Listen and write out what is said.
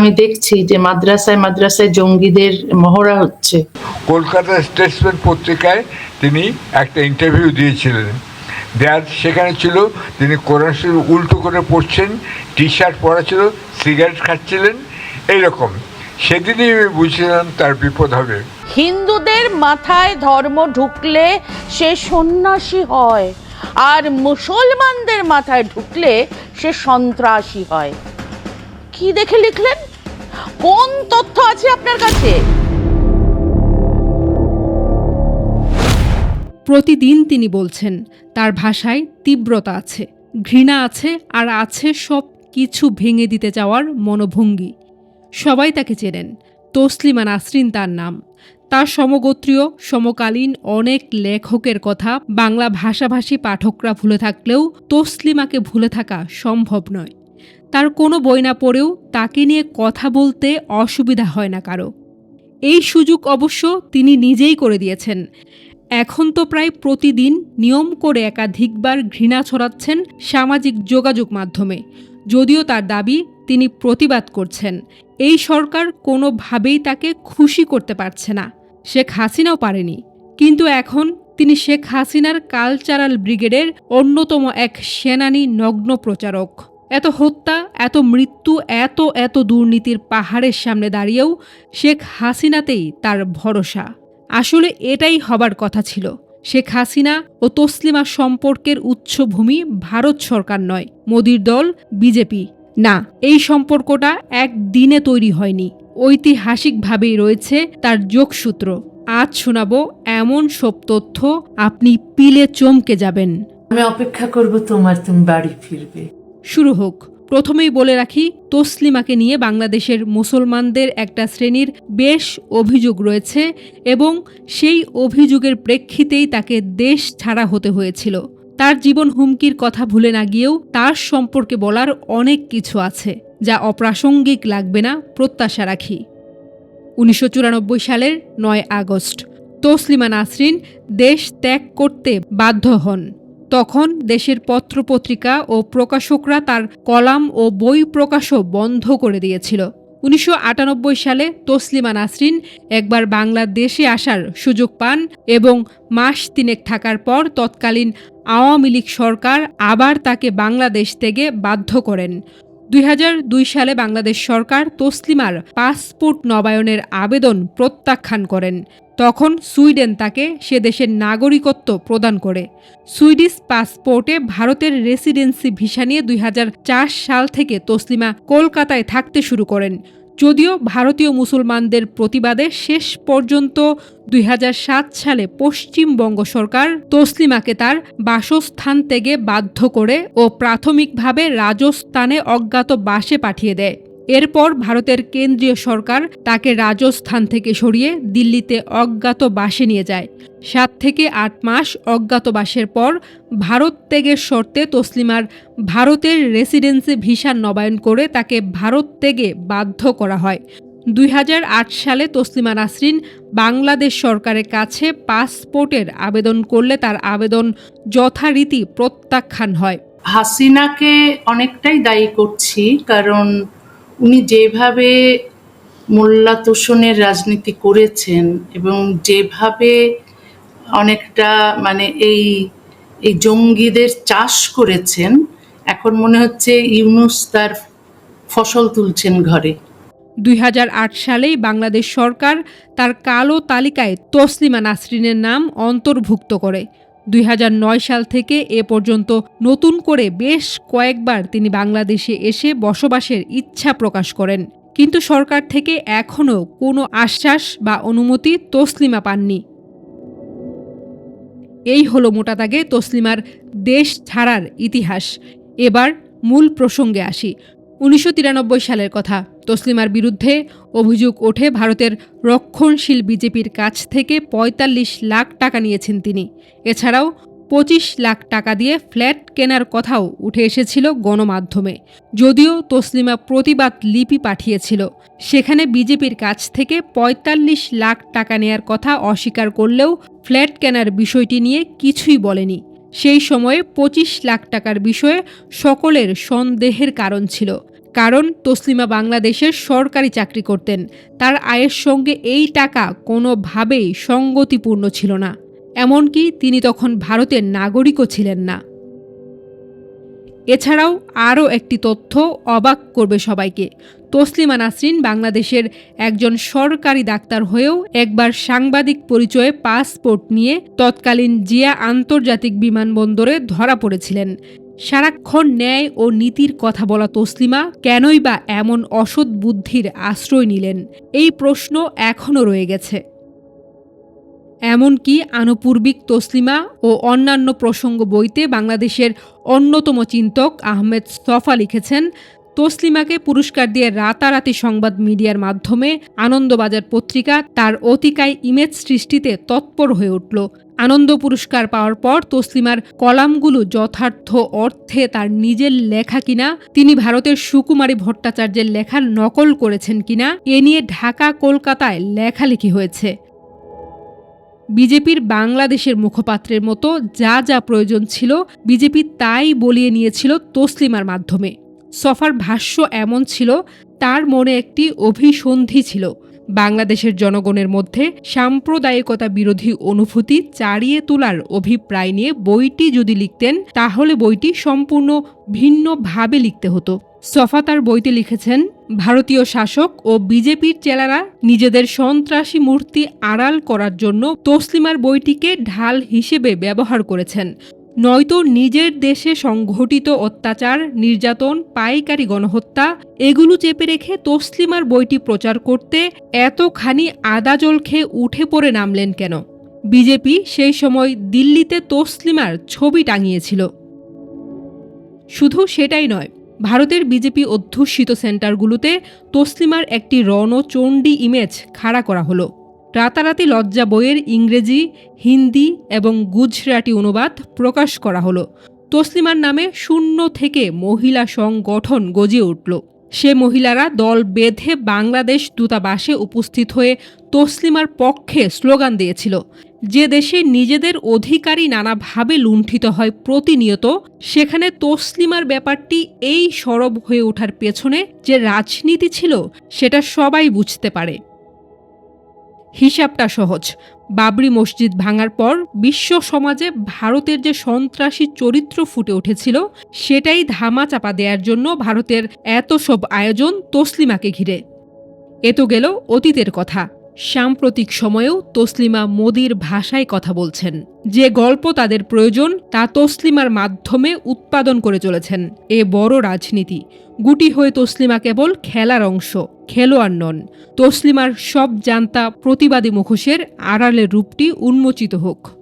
আমি দেখছি যে মাদ্রাসায় মাদ্রাসায় জঙ্গিদের মহড়া হচ্ছে। কলকাতা স্টেটসম্যান পত্রিকায় তিনি একটা ইন্টারভিউ দিয়েছিলেন। দেয়ার সেখানে ছিল তিনি কোরআন শরীফ উল্টো করে পড়ছেন টি শার্ট পরা ছিল সিগারেট খাচ্ছিলেন এইরকম। সেদিনই আমি বুঝছিলাম তার বিপদ হবে। হিন্দুদের মাথায় ধর্ম ঢুকলে সে সন্ন্যাসী হয় আর মুসলমানদের মাথায় ঢুকলে সে সন্ত্রাসী হয়। কি দেখে লিখলেন? কোন তথ্য আছে আপনার কাছে? প্রতিদিন তিনি বলছেন, তার ভাষায় তীব্রতা আছে, ঘৃণা আছে, আর আছে সব কিছু ভেঙে দিতে যাওয়ার মনোভঙ্গি। সবাই তাকে চেনেন, তসলিমা নাসরিন তার নাম। তার সমগোত্রীয়, সমকালীন অনেক লেখকের কথা বাংলা ভাষাভাষী পাঠকরা ভুলে থাকলেও তসলিমাকে ভুলে থাকা সম্ভব নয়। তার কোনো বই না পড়েও তাকে নিয়ে কথা বলতে অসুবিধা হয় না কারও। এই সুযোগ অবশ্য তিনি নিজেই করে দিয়েছেন। এখন তো প্রায় প্রতিদিন নিয়ম করে একাধিকবার ঘৃণা ছড়াচ্ছেন সামাজিক যোগাযোগ মাধ্যমে। যদিও তার দাবি তিনি প্রতিবাদ করছেন। এই সরকার কোনোভাবেই তাকে খুশি করতে পারছে না। শেখ হাসিনাও পারেনি। কিন্তু এখন তিনি শেখ হাসিনার কালচারাল ব্রিগেডের অন্যতম এক সেনানী নগ্ন প্রচারক। এত হত্যা, এত মৃত্যু, এত এত দুর্নীতির পাহাড়ের সামনে দাঁড়িয়েও শেখ হাসিনাতেই তার ভরসা। আসলে এটাই হবার কথা ছিল। শেখ হাসিনা ও তসলিমা সম্পর্কের উচ্চভূমি ভারত সরকার নয়, মোদির দল, বিজেপি। না, এই সম্পর্কটা একদিনে তৈরি হয়নি। ঐতিহাসিকভাবেই রয়েছে তার যোগসূত্র। আজ শোনাবো এমন সব তথ্য, আপনি পিলে চমকে যাবেন। আমি অপেক্ষা করব তোমার তুমি বাড়ি ফিরবে। শুরু হোক। প্রথমেই বলে রাখি, তসলিমাকে নিয়ে বাংলাদেশের মুসলমানদের একটা শ্রেণির বেশ অভিযোগ রয়েছে এবং সেই অভিযোগের প্রেক্ষিতেই তাকে দেশ ছাড়া হতে হয়েছিল। তার জীবন হুমকির কথা ভুলে না গিয়েও তার সম্পর্কে বলার অনেক কিছু আছে, যা অপ্রাসঙ্গিক লাগবে না প্রত্যাশা রাখি। উনিশশো চুরানব্বই সালের নয় আগস্ট, তসলিমা নাসরিন দেশ ত্যাগ করতে বাধ্য হন। তখন দেশের পত্রপত্রিকা ও প্রকাশকরা তার কলাম ও বই প্রকাশও বন্ধ করে দিয়েছিল। উনিশশো আটানব্বই সালে তসলিমা নাসরিন একবার বাংলাদেশে আসার সুযোগ পান এবং মাস তিনেক থাকার পর তৎকালীন আওয়ামী লীগ সরকার আবার তাকে বাংলাদেশ থেকে বাধ্য করেন। দুই হাজার দুই সালে বাংলাদেশ সরকার তসলিমার পাসপোর্ট নবায়নের আবেদন প্রত্যাখ্যান করেন। তখন সুইডেন তাকে সে দেশের নাগরিকত্ব প্রদান করে। সুইডিশ পাসপোর্টে ভারতের রেসিডেন্সি ভিসা নিয়ে দুই হাজার চার সাল থেকে তসলিমা কলকাতায় থাকতে শুরু করেন। যদিও ভারতীয় মুসলমানদের প্রতিবাদে শেষ পর্যন্ত দুই হাজার সাত সালে পশ্চিমবঙ্গ সরকার তসলিমাকে তার বাসস্থান থেকে বাধ্য করে ও প্রাথমিকভাবে রাজস্থানে অজ্ঞাত বাসে পাঠিয়ে দেয়। এরপর ভারতের কেন্দ্রীয় সরকার তাকে রাজস্থান থেকে সরিয়ে দিল্লিতে অজ্ঞাত বাসে নিয়ে যায়। সাত থেকে আট মাস অজ্ঞাতবাসের পর ভারত ত্যাগের শর্তে তসলিমার ভারতের রেসিডেন্সি ভিসা নবায়ন করে তাকে ভারত ত্যাগে বাধ্য করা হয়। দুই হাজার আট সালে তসলিমা নাসরিন বাংলাদেশ সরকারের কাছে পাসপোর্টের আবেদন করলে তার আবেদন যথারীতি প্রত্যাখ্যান হয়। হাসিনাকে অনেকটাই দায়ী করছি, কারণ উনি যেভাবে মোল্লা তোষণের রাজনীতি করেছেন এবং যেভাবে অনেকটা মানে এই এই জঙ্গিদের চাষ করেছেন, এখন মনে হচ্ছে ইউনুস তার ফসল তুলছেন ঘরে। দুই হাজার আট সালেই বাংলাদেশ সরকার তার কালো তালিকায় তসলিমা নাসরিনের নাম অন্তর্ভুক্ত করে। দুই হাজার নয় সাল থেকে এ পর্যন্ত নতুন করে বেশ কয়েকবার তিনি বাংলাদেশে এসে বসবাসের ইচ্ছা প্রকাশ করেন। কিন্তু সরকার থেকে এখনও কোনো আশ্বাস বা অনুমতি তসলিমা পাননি। এই হলো মোটা দাগে তসলিমার দেশ ছাড়ার ইতিহাস। এবার মূল প্রসঙ্গে আসি। উনিশশো তিরানব্বই সালের কথা। তসলিমার বিরুদ্ধে অভিযোগ ওঠে ভারতের রক্ষণশীল বিজেপির কাছ থেকে ৪৫ লাখ টাকা নিয়েছেন তিনি। এছাড়াও পঁচিশ লাখ টাকা দিয়ে ফ্ল্যাট কেনার কথাও উঠে এসেছিল গণমাধ্যমে। যদিও তসলিমা প্রতিবাদ লিপি পাঠিয়েছিল, সেখানে বিজেপির কাছ থেকে ৪৫ লাখ টাকা নেয়ার কথা অস্বীকার করলেও ফ্ল্যাট কেনার বিষয়টি নিয়ে কিছুই বলেনি। সেই সময়ে পঁচিশ লাখ টাকার বিষয়ে সকলের সন্দেহের কারণ ছিল। কারণ তসলিমা বাংলাদেশের সরকারি চাকরি করতেন। তার আয়ের সঙ্গে এই টাকা কোনোভাবেই সঙ্গতিপূর্ণ ছিল না। এমনকি তিনি তখন ভারতের নাগরিকও ছিলেন না। এছাড়াও আরও একটি তথ্য অবাক করবে সবাইকে। তসলিমা নাসরিন বাংলাদেশের একজন সরকারি ডাক্তার হয়েও একবার সাংবাদিক পরিচয়ে পাসপোর্ট নিয়ে তৎকালীন জিয়া আন্তর্জাতিক বিমানবন্দরে ধরা পড়েছিলেন। সারাক্ষণ ন্যায় ও নীতির কথা বলা তসলিমা কেনই বা এমন অসৎ বুদ্ধির আশ্রয় নিলেন? এই প্রশ্ন এখনও রয়ে গেছে। এমনকি আনুপূর্বিক তসলিমা ও অন্যান্য প্রসঙ্গ বইতে বাংলাদেশের অন্যতম চিন্তক আহমেদ সফা লিখেছেন তসলিমাকে পুরস্কার দিয়ে রাতারাতি সংবাদ মিডিয়ার মাধ্যমে আনন্দবাজার পত্রিকা তার অতিকায় ইমেজ সৃষ্টিতে তৎপর হয়ে উঠল। আনন্দ পুরস্কার পাওয়ার পর তসলিমার কলামগুলো যথার্থ অর্থে তার নিজের লেখা কিনা, তিনি ভারতের সুকুমারী ভট্টাচার্যের লেখার নকল করেছেন কিনা, এ নিয়ে ঢাকা, কলকাতায় লেখালেখি হয়েছে। বিজেপির বাংলাদেশের মুখপাত্রের মতো যা যা প্রয়োজন ছিল, বিজেপি তাই বলিয়ে নিয়েছিল তসলিমার মাধ্যমে। সফার ভাষ্য এমন ছিল, তার মনে একটি অভিসন্ধি ছিল। বাংলাদেশের জনগণের মধ্যে সাম্প্রদায়িকতা বিরোধী অনুভূতি চাড়িয়ে তোলার অভিপ্রায় নিয়ে বইটি যদি লিখতেন, তাহলে বইটি সম্পূর্ণ ভিন্নভাবে লিখতে হতো। সফা তার বইতে লিখেছেন, ভারতীয় শাসক ও বিজেপির চেলারা নিজেদের সন্ত্রাসী মূর্তি আড়াল করার জন্য তসলিমার বইটিকে ঢাল হিসেবে ব্যবহার করেছেন। নয়তো নিজের দেশে সংঘটিত অত্যাচার, নির্যাতন, পাইকারি গণহত্যা, এগুলো চেপে রেখে তসলিমার বইটি প্রচার করতে এতখানি আদা জল খেয়ে উঠে পড়ে নামলেন কেন? বিজেপি সেই সময় দিল্লিতে তসলিমার ছবি টাঙিয়েছিল। শুধু সেটাই নয়, ভারতের বিজেপি অধ্যুষিত সেন্টারগুলোতে তসলিমার একটি রণচণ্ডী ইমেজ খাড়া করা হলো। রাতারাতি লজ্জা বইয়ের ইংরেজি, হিন্দি এবং গুজরাটি অনুবাদ প্রকাশ করা হলো। তসলিমার নামে শূন্য থেকে মহিলা সংগঠন গজিয়ে উঠল। সে মহিলারা দল বেঁধে বাংলাদেশ দূতাবাসে উপস্থিত হয়ে তসলিমার পক্ষে স্লোগান দিয়েছিল। যে দেশে নিজেদের অধিকারী নানাভাবে লুণ্ঠিত হয় প্রতিনিয়ত, সেখানে তসলিমার ব্যাপারটি এই সরব হয়ে ওঠার পেছনে যে রাজনীতি ছিল, সেটা সবাই বুঝতে পারে। হিসাবটা সহজ। বাবরি মসজিদ ভাঙার পর বিশ্ব সমাজে ভারতের যে সন্ত্রাসী চরিত্র ফুটে উঠেছিল, সেটাই ধামা চাপা দেওয়ার জন্য ভারতের এত সব আয়োজন তসলিমাকে ঘিরে। এ তো গেল অতীতের কথা। সাম্প্রতিক সময়েও তসলিমা মোদির ভাষায় কথা বলছেন। যে গল্প তাদের প্রয়োজন, তা তসলিমার মাধ্যমে উৎপাদন করে চলেছেন। এ বড় রাজনীতি। গুটি হয়ে তসলিমা কেবল খেলার অংশ, খেলোয়াড় নন। তসলিমার সব জানতা প্রতিবাদী মুখোশের আড়ালের রূপটি উন্মোচিত হোক।